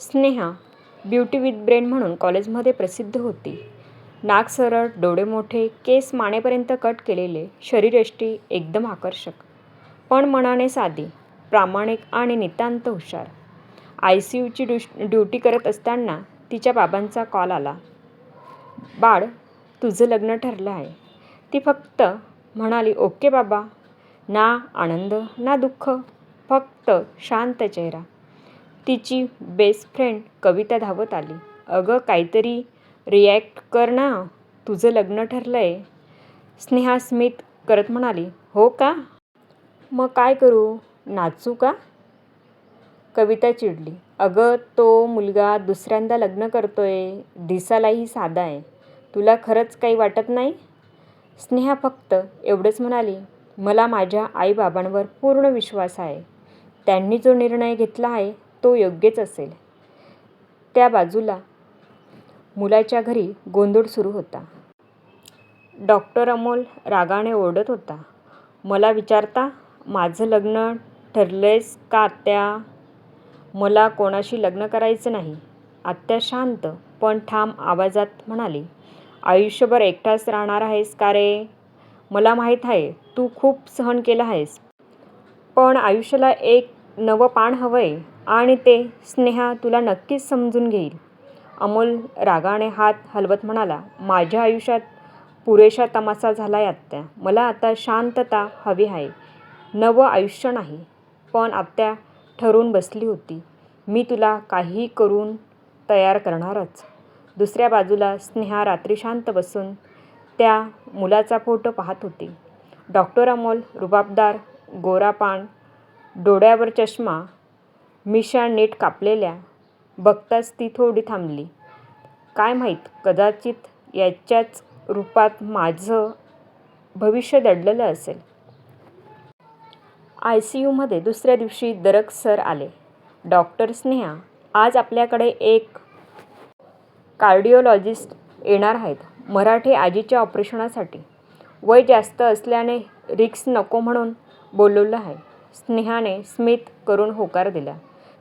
Sneha beauty with brain म्हणून कॉलेजमध्ये प्रसिद्ध होती. नाक सरळ, डोळे मोठे, केस मानेपर्यंत कट केलेले, शरीरयष्टी एकदम आकर्षक. पण मनाने साधी, प्रामाणिक आणि नितांत हुशार. आय सी यूची ड्युश ड्युटी करत असताना तिच्या बाबांचा कॉल आला. बाळ, तुझं लग्न ठरलं आहे. ती फक्त म्हणाली ओके बाबा. ना आनंद ना दुःख, फक्त शांत चेहरा. तिची बेस्ट फ्रेंड कविता धावत आली. अगं काहीतरी रिॲक्ट कर ना. तुझं लग्न ठरलंय. स्नेहा स्मित करत म्हणाली. हो का? मग काय करू? नाचू का? कविता चिडली. अगं तो मुलगा दुसऱ्यांदा लग्न करतोय. दिसायलाही साधा आहे. तुला खरंच काही वाटत नाही? स्नेहा फक्त एवढंच म्हणाली. मला माझ्या आई बाबांवर पूर्ण विश्वास आहे. त्यांनी जो निर्णय घेतला आहे तो योग्यच असेल. त्या बाजूला मुलाच्या घरी गोंधळ सुरू होता. डॉक्टर अमोल रागाने ओरडत होता. मला विचारता? माझं लग्न ठरलंयच का आत्या? मला कोणाशी लग्न करायचं नाही. आत्या शांत पण ठाम आवाजात म्हणाली. आयुष्यभर एकटाच राहणार आहेस का रे? मला माहीत आहे तू खूप सहन केलं आहेस. पण आयुष्याला एक नवं पान आहे आणि ते स्नेहा तुला नक्कीच समजून घेईल. अमोल रागाने हात हलवत म्हणाला. माझ्या आयुष्यात पुरेशा तमाशा झालाय आत्या. मला आता शांतता हवी आहे. नवं आयुष्य नाही. पण आत्या ठरवून बसली होती. मी तुला काहीही करून तयार करणारच. दुसऱ्या बाजूला स्नेहा रात्री शांत बसून त्या मुलाचा फोटो पाहत होती. डॉक्टर अमोल रुबाबदार, गोरापान, डोळ्यावर चष्मा, मिशा नीट कापलेल्या. बघताच ती थोडी थांबली. काय माहीत कदाचित याच्याच रूपात माझं भविष्य दडलेलं असेल. आयसीयूमध्ये दुसऱ्या दिवशी दरक सर आले. डॉक्टर स्नेहा, आज आपल्याकडे एक कार्डिओलॉजिस्ट येणार आहेत. मराठे आजीच्या ऑपरेशनसाठी. वय जास्त असल्याने रिस्क नको म्हणून बोलावलं आहे. स्नेहाने स्मित करून होकार दिला.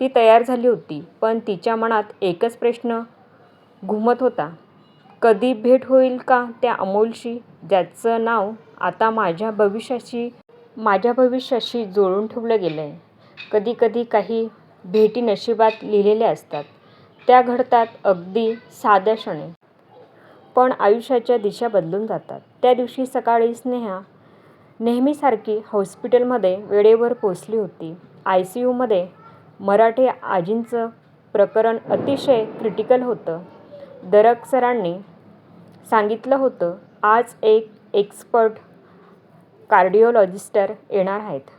ती तयार झाली होती. पण तिच्या मनात एकच प्रश्न घुमत होता. कधी भेट होईल का त्या अमोलशी, ज्याचं नाव आता माझ्या भविष्याशी माझ्या भविष्याशी जोडून ठेवलं गेलं आहे कधीकधी काही भेटी नशिबात लिहिलेल्या असतात. त्या घडतात अगदी साध्या क्षणी. पण आयुष्याच्या दिशा बदलून जातात. त्या दिवशी सकाळी स्नेहा नेहमीसारखी हॉस्पिटलमध्ये वेळेवर पोचली होती. आय सी यूमध्ये मराठे आजींचं प्रकरण अतिशय क्रिटिकल होतं. दरक सरांनी सांगितलं होतं आज एक एक्सपर्ट कार्डिओलॉजिस्टर येणार आहेत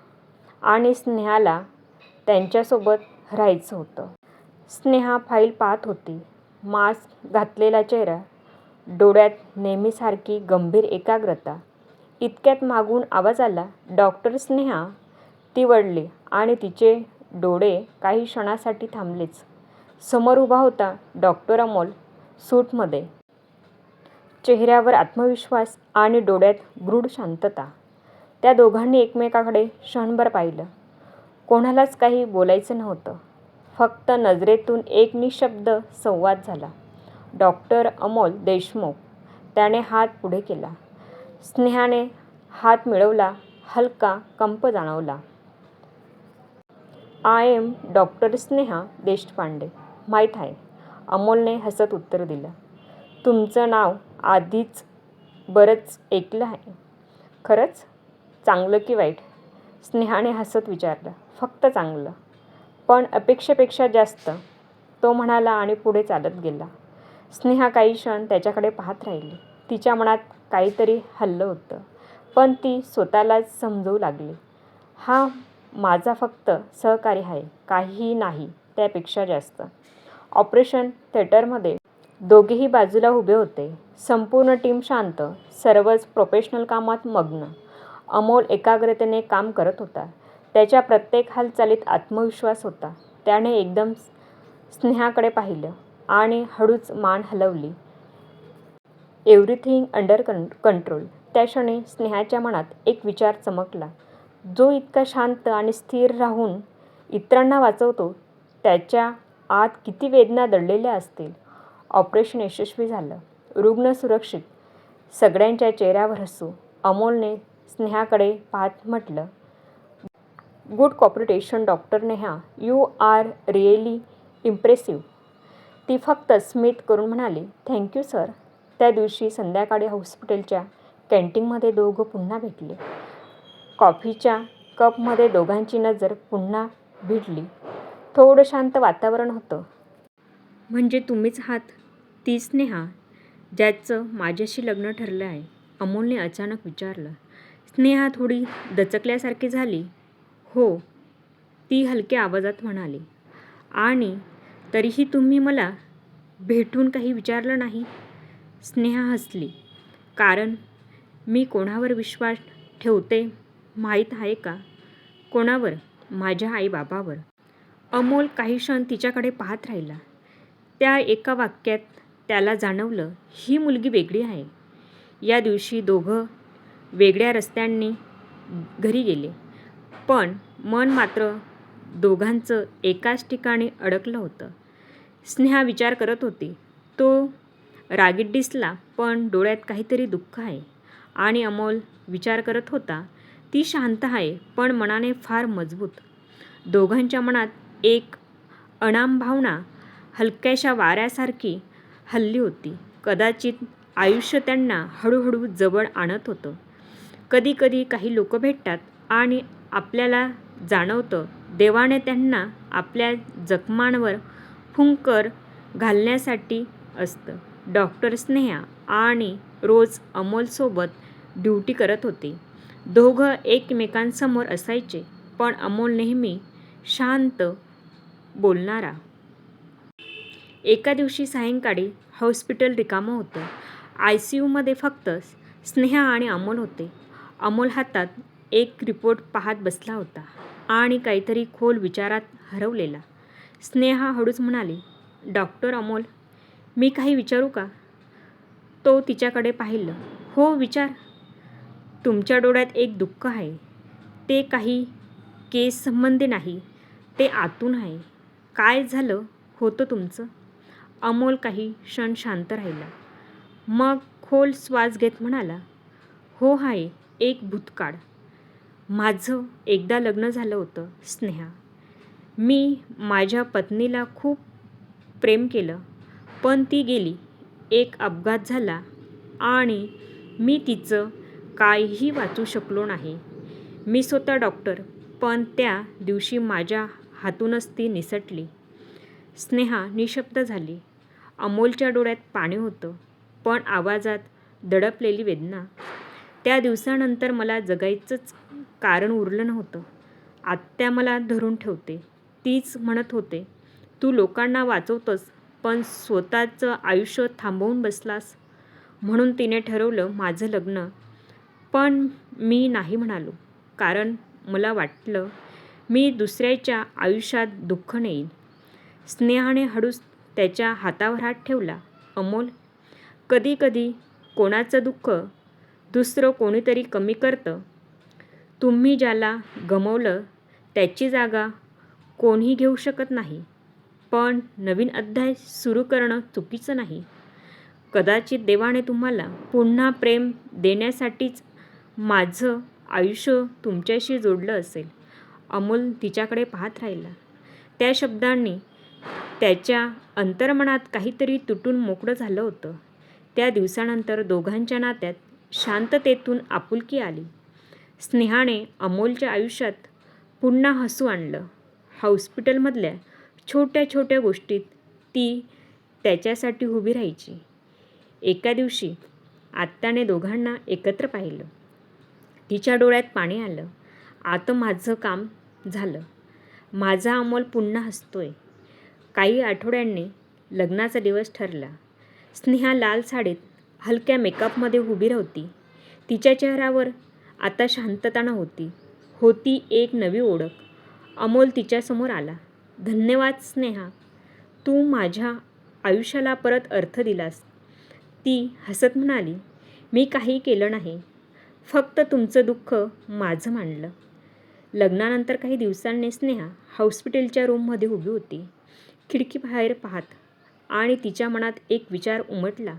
आणि स्नेहाला त्यांच्यासोबत राहायचं होतं. स्नेहा फाईल पाहत होती. मास्क घातलेला चेहरा, डोळ्यात नेहमीसारखी गंभीर एकाग्रता. इतक्यात मागून आवाज आला. डॉक्टर स्नेहा? ती वळली आणि तिचे डोळे काही क्षणासाठी थांबलेच. समोर उभा होता डॉक्टर अमोल सूटमध्ये. चेहऱ्यावर आत्मविश्वास आणि डोळ्यात गूढ शांतता. त्या दोघांनी एकमेकाकडे क्षणभर पाहिलं. कोणालाच काही बोलायचं नव्हतं. फक्त नजरेतून एक निःशब्द संवाद झाला. डॉक्टर अमोल देशमुख. त्याने हात पुढे केला. स्नेहाने हात मिळवला. हलका कंप जाणवला. I am doctor Sneha Deshpande. माहीत आहे. अमोलने हसत उत्तर दिलं. तुमचं नाव आधीच बरंच ऐकलं आहे. खरंच? चांगलं की वाईट? स्नेहाने हसत विचारलं. फक्त चांगलं. पण अपेक्षेपेक्षा जास्त, तो म्हणाला आणि पुढे चालत गेला. स्नेहा काही क्षण त्याच्याकडे पाहत राहिली. तिच्या मनात काहीतरी हललं होतं. पण ती स्वतःलाच समजवू लागली. हा माझा फक्त सहकारी आहे. काहीही नाही त्यापेक्षा जास्त. ऑपरेशन थिएटरमध्ये दोघेही बाजूला उभे होते. संपूर्ण टीम शांत. सर्वच प्रोफेशनल कामात मग्न. अमोल एकाग्रतेने काम करत होता. त्याच्या प्रत्येक हालचालीत आत्मविश्वास होता. त्याने एकदम स्नेहाकडे पाहिलं आणि हळूच मान हलवली. Everything under control. त्या क्षणी स्नेहाच्या मनात एक विचार चमकला. जो इतका शांत आणि स्थिर राहून इतरांना वाचवतो त्याच्या आत किती वेदना दडलेल्या असतील. ऑपरेशन यशस्वी झालं. रुग्ण सुरक्षित. सगळ्यांच्या चेहऱ्यावर हसू. अमोलने स्नेहाकडे पाहत म्हटलं, good cooperation doctor Neha. You are really impressive. ती फक्त स्मित करून म्हणाली, थँक्यू सर. त्या दिवशी संध्याकाळी हॉस्पिटलच्या कॅन्टीनमध्ये दोघं पुन्हा भेटले. कॉफीच्या कपमध्ये दोघांची नजर पुन्हा भिडली. थोडं शांत वातावरण होतं. म्हणजे तुम्हीच आहात ती स्नेहा ज्याचं माझ्याशी लग्न ठरलं आहे? अमोलने अचानक विचारलं. स्नेहा थोडी दचकल्यासारखी झाली. हो, ती हलक्या आवाजात म्हणाली. आणि तरीही तुम्ही मला भेटून काही विचारलं नाही? स्नेहा हसली. कारण मी कोणावर विश्वास ठेवते माहीत आहे का? कोणावर? माझ्या आईबाबावर अमोल काही क्षण तिच्याकडे पाहत राहिला. त्या एका वाक्यात त्याला जाणवलं, ही मुलगी वेगळी आहे. या दिवशी दोघं वेगळ्या रस्त्यांनी घरी गेले. पण मन मात्र दोघांचं एकाच ठिकाणी अडकलं होतं. स्नेहा विचार करत होती. तो रागीट दिसला पण डोळ्यात काहीतरी दुःख आहे. आणि अमोल विचार करत होता, ती शांत आहे पण मनाने फार मजबूत. दोघांच्या मनात एक अनाम भावना हलक्याशा वाऱ्यासारखी हल्ली होती. कदाचित आयुष्य त्यांना हळूहळू जवळ आणत होतं. कधी कधी काही लोक भेटतात आणि आपल्याला जाणवतं देवाने त्यांना आपल्या जखमांवर फुंकर घालण्यासाठी असतं. डॉक्टर स्नेहा आणि रोज अमोलसोबत ड्युटी करत होते. दोघं एकमेकांसमोर असायचे पण अमोल नेहमी शांत, बोलणारा. एका दिवशी सायंकाळी हॉस्पिटल रिकामं होतं. आय सी यूमध्ये फक्त स्नेहा आणि अमोल होते. अमोल हातात एक रिपोर्ट पाहत बसला होता आणि काहीतरी खोल विचारात हरवलेला. स्नेहा हळूच म्हणाली, डॉक्टर अमोल, मी काही विचारू का? तो तिच्याकडे पाहिलं. हो विचार. तुमच्या डोळ्यात एक दुःख आहे. ते काही केस संबंधी नाही. ते आतून आहे. काय झालं होतं तुमचं? अमोल काही क्षण शांत राहिला. मग खोल श्वास घेत म्हणाला, हो आहे एक भूतकाळ. माझं एकदा लग्न झालं होतं स्नेहा. मी माझ्या पत्नीला खूप प्रेम केलं. पण ती गेली. एक अपघात झाला आणि मी तिचं काहीही वाचू शकलो नाही. मी स्वतः डॉक्टर पण त्या दिवशी माझ्या हातूनच ती निसटली. स्नेहा निःशब्द झाली. अमोलच्या डोळ्यात पाणी होतं पण आवाजात दडपलेली वेदना. त्या दिवसानंतर मला जगायचंच कारण उरलं नव्हतं. आत्या मला धरून ठेवते. तीच म्हणत होते, तू लोकांना वाचवतोस पण स्वतःचं आयुष्य थांबवून बसलास. म्हणून तिने ठरवलं माझं लग्न. पण मी नाही म्हणालो. कारण मला वाटलं मी दुसऱ्याच्या आयुष्यात दुःख नेईन. स्नेहाने हळूच त्याच्या हातावर हात ठेवला. अमोल, कधी कधी कोणाचं दुःख दुसरं कोणीतरी कमी करतं. तुम्ही ज्याला गमवलं त्याची जागा कोणीही घेऊ शकत नाही. पण नवीन अध्याय सुरू करणं चुकीचं नाही. कदाचित देवाने तुम्हाला पुन्हा प्रेम देण्यासाठीच माझं आयुष्य तुमच्याशी जोडलं असेल. अमोल तिच्याकडे पाहत राहिला. त्या शब्दांनी त्याच्या अंतर्मनात काहीतरी तुटून मोकळं झालं होतं. त्या दिवसानंतर दोघांच्या नात्यात शांततेतून आपुलकी आली. स्नेहाने अमोलच्या आयुष्यात पुन्हा हसू आणलं. हॉस्पिटलमधल्या छोट्या छोट्या गोष्टीत ती त्याच्यासाठी उभी राहायची. एका दिवशी आत्याने दोघांना एकत्र पाहिलं. तिच्या डोळ्यात पाणी आलं. आता माझं काम झालं. माझा अमोल पुन्हा हसतोय. काही आठवड्यांनी लग्नाचा दिवस ठरला. स्नेहा लाल साडीत हलक्या मेकअपमध्ये उभी राहती तिच्या चेहऱ्यावर आता शांतता नव्हती. होती एक नवी ओळख. अमोल तिच्यासमोर आला. धन्यवाद स्नेहा. तू माझ्या आयुष्याला परत अर्थ दिलास. ती हसत म्हणाली, मी काही केलं नाही. फक्त तुमचं दुःख माझं मांडलं. लग्नानंतर काही दिवसांनी स्नेहा हॉस्पिटलच्या रूममध्ये उभी होती. खिडकी बाहेर पाहत आणि तिच्या मनात एक विचार उमटला.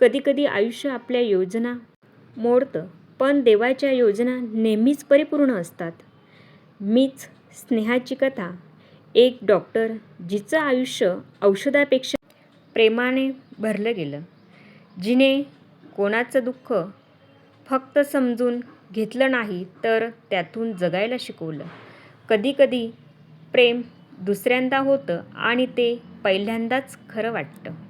कधीकधी आयुष्य आपल्या योजना मोडतं पण देवाच्या योजना नेहमीच परिपूर्ण असतात. मीच स्नेहाची कथा एक डॉक्टर जिचं आयुष्य औषधापेक्षा प्रेमाने भरलं गेलं. जिने कोणाचं दुःख फक्त समजून घेतलं नाही तर त्यातून जगायला शिकवलं. कधीकधी प्रेम दुसऱ्यांदा होतं आणि ते पहिल्यांदाच खरं वाटतं.